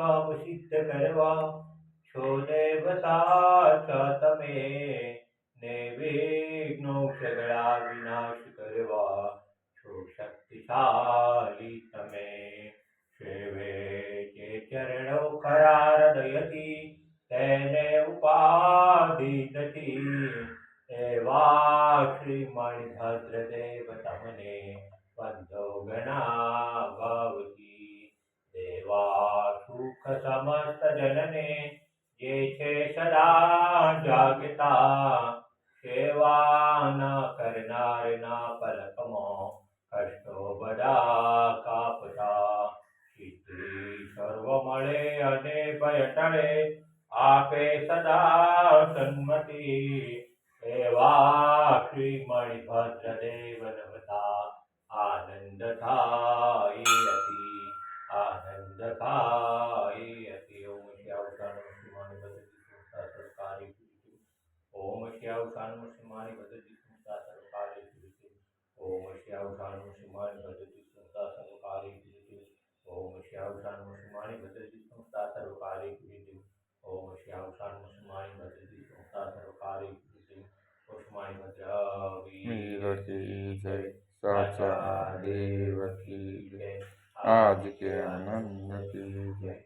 કામ સિદ્ધ કરવા છો દેવ સાચા તમે ને વિઘ્નો સગળા વિનાશ કરવા છો શક્તિશાળી તમે? સેવે જે ચરણો ખરા હૃદયથી તેને ઉપાધિ નથી. એવા શ્રી મણિભદ્રદેવ તમને બંધો ગણા સમસ્ત જનને જે છે સદા જાગતા સેવા ન કરનારના પલકમાં કષ્ટો બધા કાપતા સર્વ મળે અને ભય ટળે આપે સદા સન્મતિ એવા શ્રી મણિભદ્રદેવ નમતા આનંદ થાય આનંદ થાય सर्वसानु शिमानि भजति स्मृता सर्वकाले तुलिते ओम श्यावसानु शिमानि भजति स्मृता सर्वकाले तुलिते ओम श्यावसानु शिमानि भजति स्मृता सर्वकाले तुलिते ओम श्यावसानु शिमानि भजति स्मृता सर्वकाले तुलिते पुष्माणि भद्रावी जय साचा देव की जय आज के आनंद की जय